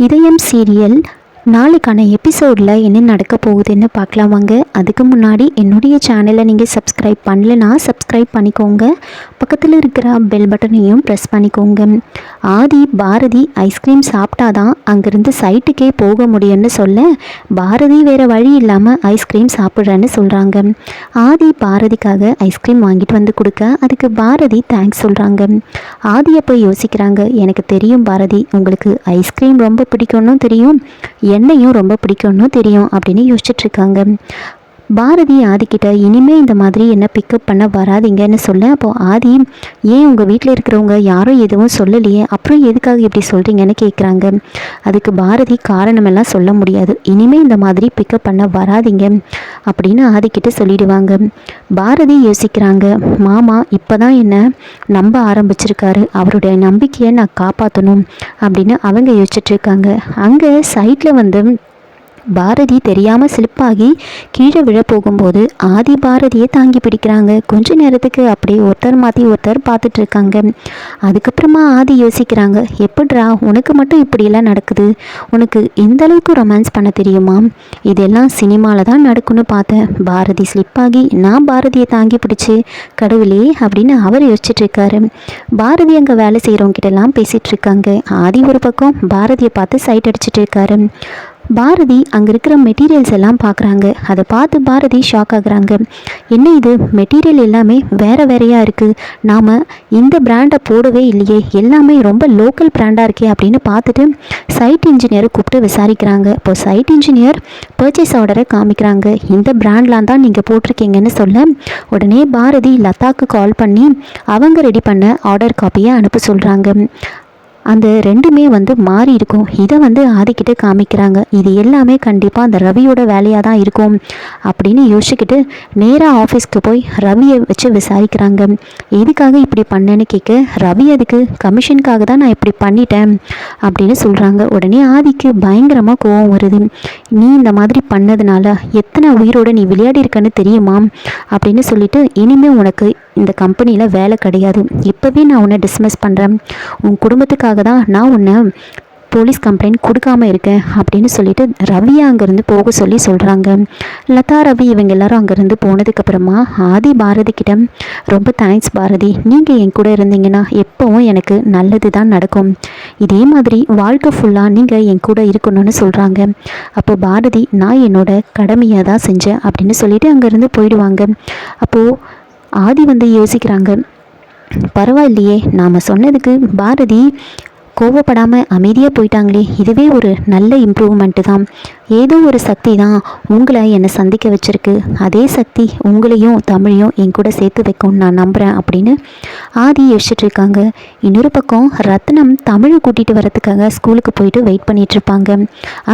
இதயம் சீரியல் நாளைக்கான எபிசோடில் என்ன நடக்க போகுதுன்னு பார்க்கலாம் வாங்க அதுக்கு முன்னாடி என்னுடைய சேனலை நீங்கள் சப்ஸ்கிரைப் பண்ணலைன்னா சப்ஸ்கிரைப் பண்ணிக்கோங்க. பக்கத்தில் இருக்கிற பெல் பட்டனையும் ப்ரெஸ் பண்ணிக்கோங்க. ஆதி பாரதி ஐஸ்கிரீம் சாப்பிட்டாதான் அங்கேருந்து சைட்டுக்கே போக முடியும்னு சொல்ல பாரதி வேறு வழி இல்லாமல் ஐஸ்கிரீம் சாப்பிட்றேன்னு சொல்கிறாங்க ஆதி பாரதிக்காக ஐஸ்கிரீம் வாங்கிட்டு வந்து கொடுக்க அதுக்கு பாரதி தேங்க்ஸ் சொல்கிறாங்க ஆதியை போய் யோசிக்கிறாங்க எனக்கு தெரியும் பாரதி உங்களுக்கு ஐஸ்கிரீம் ரொம்ப பிடிக்கும்னு தெரியும். என்னையும் ரொம்ப பிடிக்கும்னு தெரியும் அப்படின்னு யோசிச்சுட்ருக்காங்க பாரதி ஆதிக்கிட்ட இனிமே இந்த மாதிரி என்ன பிக்கப் பண்ண வராதீங்கன்னு சொல்ல அப்போ ஆதி ஏன் உங்கள் வீட்டில் இருக்கிறவங்க யாரும் எதுவும் சொல்லலையே? அப்புறம் எதுக்காக இப்படி சொல்கிறீங்கன்னு கேட்குறாங்க அதுக்கு பாரதி காரணமெல்லாம் சொல்ல முடியாது. இனிமே இந்த மாதிரி பிக்கப் பண்ண வராதீங்க அப்படின்னு ஆதிக்கிட்ட சொல்லிடுவாங்க. பாரதி யோசிக்கிறாங்க மாமா இப்போ தான் என்ன நம்ப ஆரம்பிச்சிருக்காரு. அவருடைய நம்பிக்கையை நான் காப்பாற்றணும் அப்படின்னு அவங்க யோசிச்சிட்டிருக்காங்க அங்கே சைட்டில் வந்து பாரதி தெரியாமல் ஸ்லிப்பாகி கீழே விழ போகும்போது ஆதி பாரதியை தாங்கி பிடிக்கிறாங்க. கொஞ்ச நேரத்துக்கு அப்படியே ஒருத்தர் மாற்றி ஒருத்தர் பார்த்துட்டு இருக்காங்க அதுக்கப்புறமா ஆதி யோசிக்கிறாங்க எப்படிரா உனக்கு மட்டும் இப்படியெல்லாம் நடக்குது? உனக்கு எந்த அளவுக்கு ரொமான்ஸ் பண்ண தெரியுமா? இதெல்லாம் சினிமாவில் தான் நடக்கும்னு பார்த்தேன். பாரதி ஸ்லிப்பாகி நான் பாரதியை தாங்கி பிடிச்சி கடவுளே அப்படின்னு அவர் யோசிச்சுட்டு இருக்காரு பாரதி அங்கே வேலை செய்கிறவங்கிட்டலாம் பேசிகிட்டு இருக்காங்க ஆதி ஒரு பக்கம் பாரதியை பார்த்து சைட் அடிச்சிட்டு இருக்காரு பாரதி அங்கே இருக்கிற மெட்டீரியல்ஸ் எல்லாம் பார்க்குறாங்க. அதை பார்த்து பாரதி ஷாக் ஆகுறாங்க. என்ன இது? மெட்டீரியல் எல்லாமே வேறு வேறையாக இருக்குது நாம் இந்த பிராண்டை போடவே இல்லையே. எல்லாமே ரொம்ப லோக்கல் பிராண்டாக இருக்கே அப்படின்னு பார்த்துட்டு சைட் இன்ஜினியரை கூப்பிட்டு விசாரிக்கிறாங்க. இப்போ சைட் இன்ஜினியர் பர்ச்சேஸ் ஆர்டரை காமிக்கிறாங்க. இந்த பிராண்ட்லாம் தான் நீங்கள் போட்டிருக்கீங்கன்னு சொல்ல உடனே பாரதி லதாக்கு கால் பண்ணி அவங்க ரெடி பண்ண ஆர்டர் காப்பியை அனுப்ப சொல்கிறாங்க அந்த ரெண்டுமே வந்து மாறி இருக்கும். இதை வந்து ஆதிக்கிட்ட காமிக்கிறாங்க. இது எல்லாமே கண்டிப்பாக அந்த ரவியோட வேலையாக தான் இருக்கும் அப்படின்னு யோசிச்சுக்கிட்டு நேராக ஆஃபீஸ்க்கு போய் ரவியை வச்சு விசாரிக்கிறாங்க. எதுக்காக இப்படி பண்ணேன்னு கேட்க ரவி அதுக்கு கமிஷனுக்காக தான் நான் இப்படி பண்ணிட்டேன் அப்படின்னு சொல்கிறாங்க உடனே ஆதிக்கு பயங்கரமாக கோவம் வருது. நீ இந்த மாதிரி பண்ணதுனால எத்தனை உயிரோட நீ விளையாடி இருக்கன்னு தெரியுமா? அப்படின்னு சொல்லிட்டு இனிமேல் உனக்கு இந்த கம்பெனியில் வேலை கிடையாது. இப்போவே நான் உன்னை டிஸ்மிஸ் பண்ணுறேன் உன் குடும்பத்துக்காக தான் நான் உன்னை போலீஸ் கம்ப்ளைண்ட் கொடுக்காம இருக்கேன் அப்படின்னு சொல்லிட்டு ரவியை அங்கேருந்து போக சொல்லி சொல்கிறாங்க லதா ரவி இவங்க எல்லாரும் அங்கேருந்து போனதுக்கப்புறமா ஆதி பாரதி கிட்ட ரொம்ப தேங்க்ஸ் பாரதி. நீங்கள் என் கூட இருந்தீங்கன்னா எப்போவும் எனக்கு நல்லது தான் நடக்கும். இதே மாதிரி வாழ்க்கை ஃபுல்லாக நீங்கள் என் கூட இருக்கணும்னு சொல்கிறாங்க அப்போ பாரதி நான் என்னோட கடமையை தான் செஞ்சேன் அப்படின்னு சொல்லிட்டு அங்கேருந்து போயிடுவாங்க. அப்போது ஆதி வந்து யோசிக்கிறாங்க. பரவாயில்லையே நாம் சொன்னதுக்கு பாரதி கோவப்படாமல் அமைதியாக போயிட்டாங்களே இதுவே ஒரு நல்ல இம்ப்ரூவ்மெண்ட்டு தான். ஏதோ ஒரு சக்தி தான் உங்களை என்னை சந்திக்க வச்சுருக்கு. அதே சக்தி உங்களையும் தமிழையும் என் கூட சேர்த்து வைக்கும்னு நான் நம்புகிறேன் அப்படின்னு ஆதி யோசிச்சுட்டு இருக்காங்க. இன்னொரு பக்கம் ரத்னம் தமிழை கூட்டிகிட்டு வரத்துக்காக ஸ்கூலுக்கு போயிட்டு வெயிட் பண்ணிகிட்ருப்பாங்க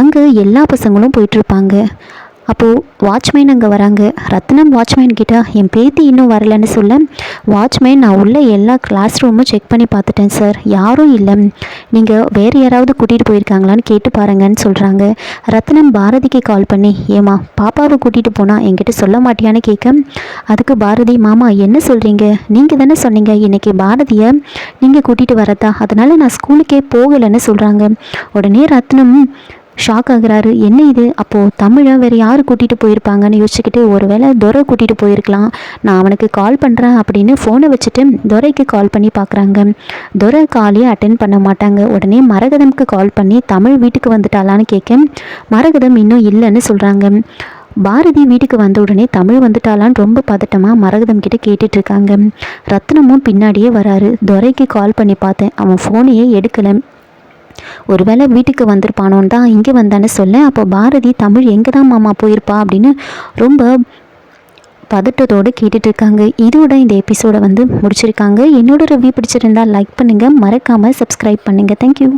அங்கே எல்லா பசங்களும் போயிட்டுருப்பாங்க அப்போது வாட்ச்மேன் அங்கே வராங்க. ரத்னம் வாட்ச்மேன் கிட்ட என் பேத்தி இன்னும் வரலன்னு சொல்ல வாட்ச்மேன் நான் உள்ள எல்லா கிளாஸ் ரூமும் செக் பண்ணி பார்த்துட்டேன் சார் யாரும் இல்லை. நீங்கள் வேறு யாராவது கூட்டிகிட்டு போயிருக்காங்களான்னு கேட்டு பாருங்கன்னு சொல்கிறாங்க ரத்னம் பாரதிக்கு கால் பண்ணி ஏமா பாப்பாவை கூட்டிகிட்டு போனால் என்கிட்ட சொல்ல மாட்டியான்னு கேட்க அதுக்கு பாரதி மாமா என்ன சொல்கிறீங்க நீங்கள் தானே சொன்னீங்க இன்றைக்கி பாரதியை நீங்கள் கூட்டிகிட்டு வரதா. அதனால் நான் ஸ்கூலுக்கே போகலைன்னு சொல்கிறாங்க உடனே ரத்னம் ஷாக் ஆகுறாரு என்ன இது? அப்போது தமிழை வேறு யார் கூட்டிகிட்டு போயிருப்பாங்கன்னு யோசிச்சுக்கிட்டு ஒருவேளை துரை கூட்டிகிட்டு போயிருக்கலாம். நான் அவனுக்கு கால் பண்ணுறேன் அப்படின்னு ஃபோனை வச்சுட்டு துரைக்கு கால் பண்ணி பார்க்குறாங்க துரை காலையே அட்டன் பண்ண மாட்டாங்க. உடனே மரகதம்க்கு கால் பண்ணி தமிழ் வீட்டுக்கு வந்துட்டாளான்னு கேட்க மரகதம் இன்னும் இல்லைன்னு சொல்கிறாங்க பாரதி வீட்டுக்கு வந்த உடனே தமிழ் வந்துட்டாலான்னு ரொம்ப பதட்டமாக மரகதம் கிட்ட கேட்டுட்டு இருக்காங்க. ரத்னமும் பின்னாடியே வராரு. துரைக்கு கால் பண்ணி பார்த்தேன். அவன் ஃபோனையே எடுக்கலை. ஒருவேளை வீட்டுக்கு வந்திருப்பானோன்னு தான் இங்கே வந்தான்னு சொல்ல அப்போ பாரதி தமிழ் எங்கே தான் மாமா போயிருப்பா? அப்படின்னு ரொம்ப பதட்டத்தோடு கேட்டுட்டு இருக்காங்க. இதோட இந்த எபிசோடை வந்து முடிச்சிருக்காங்க. என்னோட ரிவ்யூ பிடிச்சிருந்தா லைக் பண்ணுங்கள் மறக்காமல் சப்ஸ்கிரைப் பண்ணுங்கள் தேங்க்யூ